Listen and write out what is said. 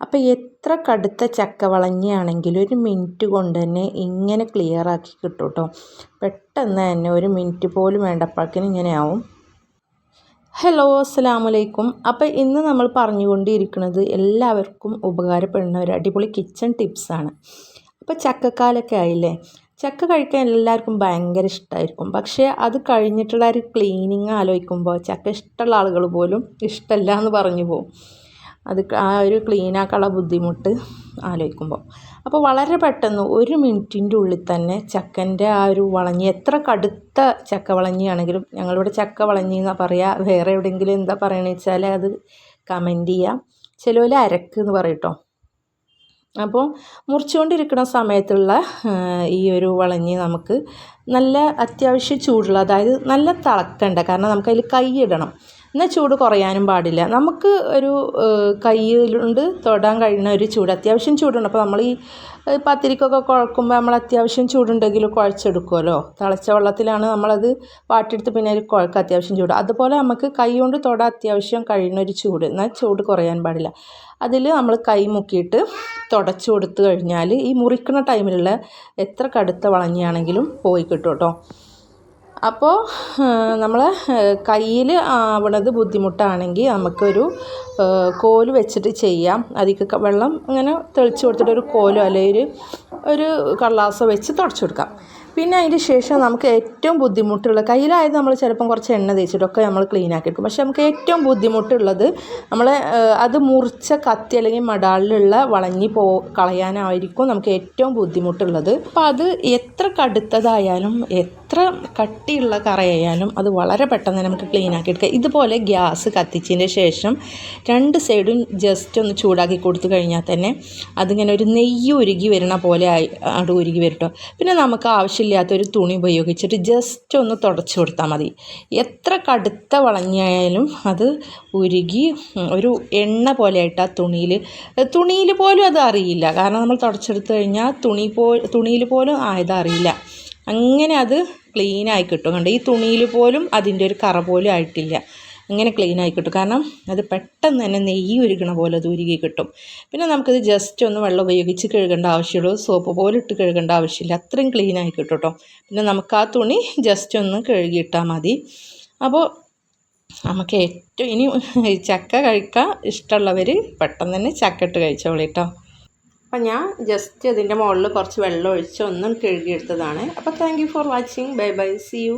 അപ്പോൾ എത്ര കടുത്ത ചക്ക വളഞ്ഞാണെങ്കിലും ഒരു മിനിറ്റ് കൊണ്ട് തന്നെ ഇങ്ങനെ ക്ലിയർ ആക്കി കിട്ടും കേട്ടോ പെട്ടെന്ന് തന്നെ ഒരു മിനിറ്റ് പോലും വേണ്ടപ്പോഴേക്കിനും ഇങ്ങനെ ആവും. ഹലോ അസ്സാം വലൈക്കും അപ്പോൾ ഇന്ന് നമ്മൾ പറഞ്ഞുകൊണ്ടിരിക്കുന്നത് എല്ലാവർക്കും ഉപകാരപ്പെടുന്ന ഒരു അടിപൊളി കിച്ചൺ ടിപ്സാണ് അപ്പോൾ ചക്കക്കാലൊക്കെ ആയില്ലേ? ചക്ക കഴിക്കാൻ എല്ലാവർക്കും ഭയങ്കര ഇഷ്ടമായിരിക്കും പക്ഷേ അത് കഴിഞ്ഞിട്ടുള്ള ഒരു ക്ലീനിങ് ആലോചിക്കുമ്പോൾ ചക്ക ഇഷ്ടമുള്ള ആളുകൾ പോലും ഇഷ്ടമല്ല എന്ന് പറഞ്ഞു പോകും. അത് ആ ഒരു ക്ലീനാക്കാനുള്ള ബുദ്ധിമുട്ട് ആലോചിക്കുമ്പോൾ അപ്പോൾ വളരെ പെട്ടെന്ന് ഒരു മിനിറ്റിന്റെ ഉള്ളിൽ തന്നെ ചക്കന്റെ ആ ഒരു വളഞ്ഞി എത്ര കടുത്ത ചക്ക വളഞ്ഞിയാണെങ്കിലും ഞങ്ങളിവിടെ ചക്ക വളഞ്ഞി എന്നാണ് പറയുക വേറെ എവിടെയെങ്കിലും എന്താ പറയണമെന്ന് വെച്ചാൽ അത് കമന്റ് ചെയ്യാം. ചിലവർ അരക്ക് എന്ന് പറയും കേട്ടോ അപ്പോൾ മുറിച്ചുകൊണ്ടിരിക്കുന്ന സമയത്തുള്ള ഈ ഒരു വളഞ്ഞി നമുക്ക് നല്ല അത്യാവശ്യം ചൂടുള്ള അതായത് നല്ല തിളക്കണ്ട കാരണം നമുക്കതിൽ കൈ ഇടണം. എന്നാൽ ചൂട് കുറയാനും പാടില്ല. നമുക്ക് ഒരു കയ്യിലുണ്ട് തൊടാൻ കഴിയുന്ന ഒരു ചൂട് അത്യാവശ്യം ചൂടുണ്ട്. അപ്പോൾ നമ്മൾ ഈ പത്തിരിക്കൊക്കെ കുഴക്കുമ്പോൾ നമ്മൾ അത്യാവശ്യം ചൂടുണ്ടെങ്കിൽ കുഴച്ചെടുക്കുമല്ലോ തിളച്ച വെള്ളത്തിലാണ് നമ്മളത് വാട്ടിയെടുത്ത് പിന്നെ ഒരു കുഴക്ക് അത്യാവശ്യം ചൂട്. അതുപോലെ നമുക്ക് കൈ കൊണ്ട് തൊടാൻ അത്യാവശ്യം കഴിയുന്ന ഒരു ചൂട് എന്നാൽ ചൂട് കുറയാൻ പാടില്ല. അതിൽ നമ്മൾ കൈ മുക്കിയിട്ട് തുടച്ചു കൊടുത്തു കഴിഞ്ഞാൽ ഈ മുറിക്കുന്ന ടൈമിലുള്ള എത്ര കടുത്ത വളഞ്ഞിയാണെങ്കിലും പോയി കിട്ടും കേട്ടോ. അപ്പോൾ നമ്മൾ കയ്യിൽ ആവണത് ബുദ്ധിമുട്ടാണെങ്കിൽ നമുക്കൊരു കോൽ വെച്ചിട്ട് ചെയ്യാം. അതിക്ക് വെള്ളം അങ്ങനെ തെളിച്ച് കൊടുത്തിട്ട് ഒരു കോലോ അല്ലെങ്കിൽ ഒരു കള്ളാസോ വെച്ച് തുടച്ചു കൊടുക്കാം. പിന്നെ അതിന് ശേഷം നമുക്ക് ഏറ്റവും ബുദ്ധിമുട്ടുള്ള കയ്യിലായത് നമ്മൾ ചിലപ്പം കുറച്ച് എണ്ണ തേച്ചിട്ടൊക്കെ നമ്മൾ ക്ലീൻ ആക്കി എടുക്കും. പക്ഷെ നമുക്ക് ഏറ്റവും ബുദ്ധിമുട്ടുള്ളത് നമ്മൾ അത് മുറിച്ച കത്തി അല്ലെങ്കിൽ മടാളിലുള്ള വളഞ്ഞി പോ കളയാനായിരിക്കും നമുക്ക് ഏറ്റവും ബുദ്ധിമുട്ടുള്ളത്. അപ്പോൾ അത് എത്ര കടുത്തതായാലും കട്ടിയുള്ള കറയായാലും അത് വളരെ പെട്ടെന്ന് നമുക്ക് ക്ലീൻ ആക്കി എടുക്കാം. ഇതുപോലെ ഗ്യാസ് കത്തിച്ചതിന് ശേഷം രണ്ട് സൈഡും ജസ്റ്റ് ഒന്ന് ചൂടാക്കി കൊടുത്തു കഴിഞ്ഞാൽ തന്നെ അതിങ്ങനെ ഒരു നെയ്യ് ഉരുകി വരുന്ന പോലെ ആയി അത് ഉരുകി വരട്ടോ പിന്നെ നമുക്ക് ആവശ്യമില്ലാത്ത ഒരു തുണി ഉപയോഗിച്ചിട്ട് ജസ്റ്റ് ഒന്ന് തുടച്ചു കൊടുത്താൽ മതി. എത്ര കടുത്ത വളഞ്ഞായാലും അത് ഉരുകി ഒരു എണ്ണ പോലെ ആയിട്ട് ആ തുണിയിൽ തുണിയിൽ പോലും അത് അറിയില്ല. കാരണം നമ്മൾ തുടച്ചെടുത്ത് കഴിഞ്ഞാൽ തുണി പോ തുണിയിൽ പോലും ആയത് അറിയില്ല. അങ്ങനെ അത് ക്ലീൻ ആയി കിട്ടും. കണ്ടോ? ഈ തുണിയിൽ പോലും അതിന്റെ ഒരു കറ പോലും ആയിട്ടില്ല. അങ്ങനെ ക്ലീൻ ആയി കിട്ടും. കാരണം അത് പെട്ടെന്ന് തന്നെ നെയ്യ് ഉരുകണ പോലെ അത് ഉരുകി കിട്ടും. പിന്നെ നമുക്കിത് ജസ്റ്റ് ഒന്ന് വെള്ളം ഉപയോഗിച്ച് കഴുകേണ്ട ആവശ്യമുള്ളൂ. സോപ്പ് പോലെ ഇട്ട് കഴുകേണ്ട ആവശ്യമില്ല. അത്രയും ക്ലീൻ ആയി കിട്ടും കേട്ടോ. പിന്നെ നമുക്ക് ആ തുണി ജസ്റ്റ് ഒന്ന് കഴുകിയിട്ടാൽ മതി. അപ്പോൾ നമുക്ക് ഏറ്റവും ഇനി ചക്ക കഴിക്കാൻ ഇഷ്ടമുള്ളവർ പെട്ടെന്ന് തന്നെ ചക്ക ഇട്ട് കഴിച്ചോളൂ കേട്ടോ. അപ്പം ഞാൻ ജസ്റ്റ് അതിന്റെ മുകളിൽ കുറച്ച് വെള്ളം ഒഴിച്ച് ഒന്നും കഴുകിയെടുത്തതാണ്. അപ്പോൾ thank you for watching bye bye see you